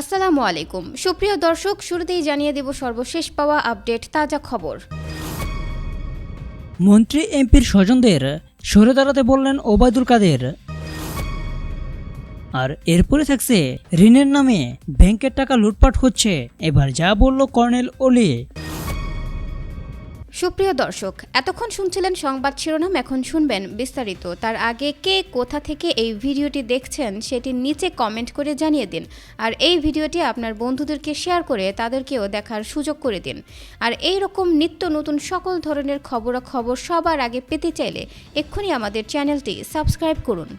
আসসালামু আলাইকুম। সুপ্রিয় দর্শক, শুরুতেই জানিয়ে দেব সর্বশেষ পাওয়া আপডেট, তাজা খবর। মন্ত্রী এমপির স্বজনদের সরে দাঁড়াতে বললেন ওবায়দুল কাদের। আর এরপরে থাকছে ঋণের নামে ব্যাংকের টাকা লুটপাট হচ্ছে। এবার যা বলল কর্নেল ওলি। সুপ্রিয় দর্শক, এতক্ষণ শুনছিলেন সংবাদ শিরোনাম, এখন শুনবেন বিস্তারিত। তার আগে কে কোথা থেকে এই ভিডিওটি দেখছেন সেটি নিচে কমেন্ট করে জানিয়ে দিন। আর এই ভিডিওটি আপনার বন্ধুদেরকে শেয়ার করে তাদেরকেও দেখার সুযোগ করে দিন। আর এই রকম নিত্য নতুন সকল ধরনের খবরাখবর সবার আগে পেতে চাইলে এক্ষুনি আমাদের চ্যানেলটি সাবস্ক্রাইব করুন।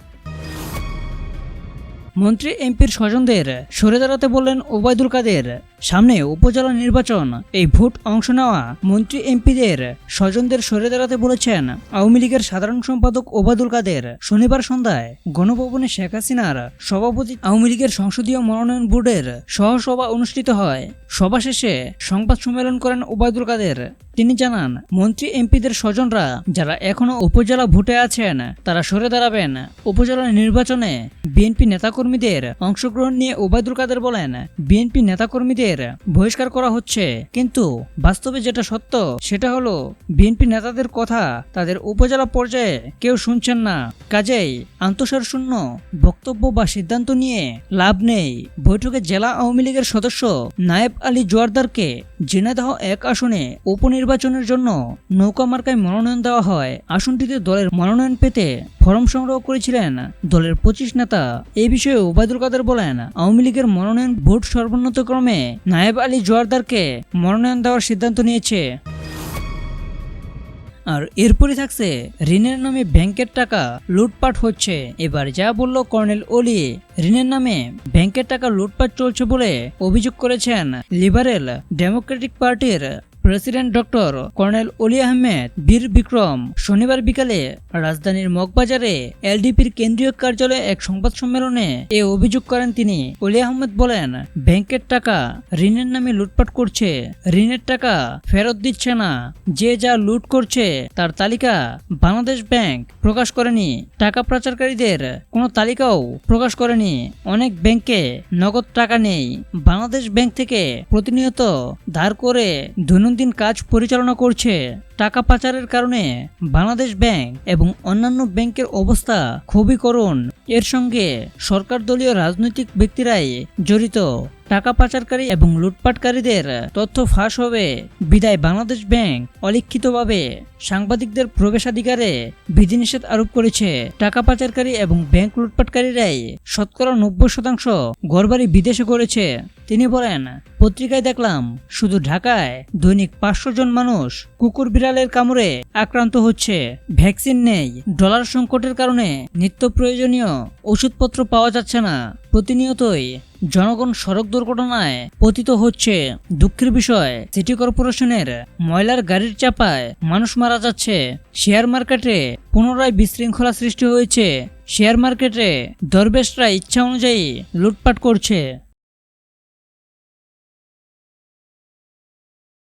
মন্ত্রী এমপির স্বজনদের সরে দাঁড়াতে বললেন ওবায়দুল কাদের। সামনে উপজেলা নির্বাচন, এই ভোট অংশ নেওয়া মন্ত্রী এমপিদের স্বজনদের সরে দাঁড়াতে বলেছেন আওয়ামী লীগের সাধারণ সম্পাদক ওবায়দুল কাদের। শনিবার সন্ধ্যায় গণভবনে শেখ হাসিনার সভাপতি আওয়ামী লীগের সংসদীয় মনোনয়ন বোর্ডের সহসভা অনুষ্ঠিত হয়। সভা শেষে সংবাদ সম্মেলন করেন ওবায়দুল কাদের। তিনি জানান, মন্ত্রী এমপিদের স্বজনরা যারা এখনও উপজেলা ভোটে আছেন, তারা সরে দাঁড়াবেন। উপজেলা নির্বাচনে বিএনপি নেতাকর্মীদের অংশগ্রহণ নিয়ে ওবায়দুল কাদের বলেন, বিএনপি নেতাকর্মীদের বহিষ্কার করা হচ্ছে। কিন্তু বাস্তবে যেটা সত্য, সেটা হলো বিএনপি নেতাদের কথা তাদের উপজেলা পর্যায়ে কেউ শুনছেন না। কাজেই আন্তঃসার শূন্য বক্তব্য বা সিদ্ধান্ত নিয়ে লাভ নেই। বৈঠকে জেলা আওয়ামী লীগের সদস্য নায়েব আলী জোয়ারদারকে ঝিনাইদহ এক আসনে উপনির্বাচনের জন্য নৌকা মার্কায় মনোনয়ন দেওয়া হয়। আসনটিতে দলের মনোনয়ন পেতে ফরম সংগ্রহ করেছিলেন দলের পঁচিশ নেতা। এ বিষয়ে ওবায়দুল কাদের বলেন, আওয়ামী লীগের মনোনয়ন ভোট সর্বোন্নত ক্রমে নায়েব আলী জোয়ারদারকে মনোনয়ন দেওয়ার সিদ্ধান্ত নিয়েছে। আর এরপরে থাকছে ঋণের নামে ব্যাংকের টাকা লুটপাট হচ্ছে। এবার যা বলল কর্নেল ওলি ঋণের নামে ব্যাংকের টাকা লুটপাট চলছে বলে অভিযোগ করেছেন লিবারেল ডেমোক্রেটিক পার্টির president doctor colonel Oli Ahmed, বীর বিক্রম, শনিবার বিকালে রাজধানীর মগবাজারে এলডিপির কেন্দ্রীয় কার্যালয়ে এক সংবাদ সম্মেলনে এ অভিযোগ করেন তিনি। অলি আহমেদ বলেন, ব্যাংকের টাকা ঋণের নামে লুটপাট করছে। ঋণের টাকা ফেরত দিচ্ছে না। যে যা লুট করছে তার তালিকা বাংলাদেশ ব্যাংক প্রকাশ করেনি। টাকা পাচারকারীদের কোনো তালিকাও প্রকাশ করেনি। অনেক ব্যাংকে নগদ টাকা নেই। বাংলাদেশ ব্যাংক থেকে প্রতিনিয়ত ধার করে দৈনন্দিন কাজ পরিচালনা করছে। টাকা পাচারের কারণে বাংলাদেশ ব্যাংক এবং অন্যান্য ব্যাংকের অবস্থা খুবই করুণ। এর সঙ্গে সরকার দলীয় রাজনৈতিক ব্যক্তিরাই জড়িত। টাকা পাচারকারী এবং লুটপাটকারীদের তথ্য ফাঁস হবে। বিদায় বাংলাদেশ ব্যাংক অলিখিতভাবে সাংবাদিকদের প্রবেশাধিকারে বিধিনিষেধ আরোপ করেছে। টাকা পাচারকারী এবং ব্যাংক লুটপাটকারীরাই শতকরা নব্বই শতাংশ ঘরবাড়ি বিদেশে করেছে। তিনি বলেন, পত্রিকায় দেখলাম, শুধু ঢাকায় দৈনিক পাঁচশো জন মানুষ কুকুর বিড়ালের কামড়ে আক্রান্ত হচ্ছে। ভ্যাকসিন নেই। ডলার সংকটের কারণে নিত্য প্রয়োজনীয় ওষুধপত্র পাওয়া যাচ্ছে না। প্রতিনিয়তই জনগণ সড়ক দুর্ঘটনায় পতিত হচ্ছে। দুঃখের বিষয়, সিটি কর্পোরেশনের ময়লার গাড়ির চাপায় মানুষ মারা যাচ্ছে। শেয়ার মার্কেটে পুনরায় বিশৃঙ্খলা সৃষ্টি হয়েছে। শেয়ার মার্কেটে দরবেশরা ইচ্ছা অনুযায়ী লুটপাট করছে।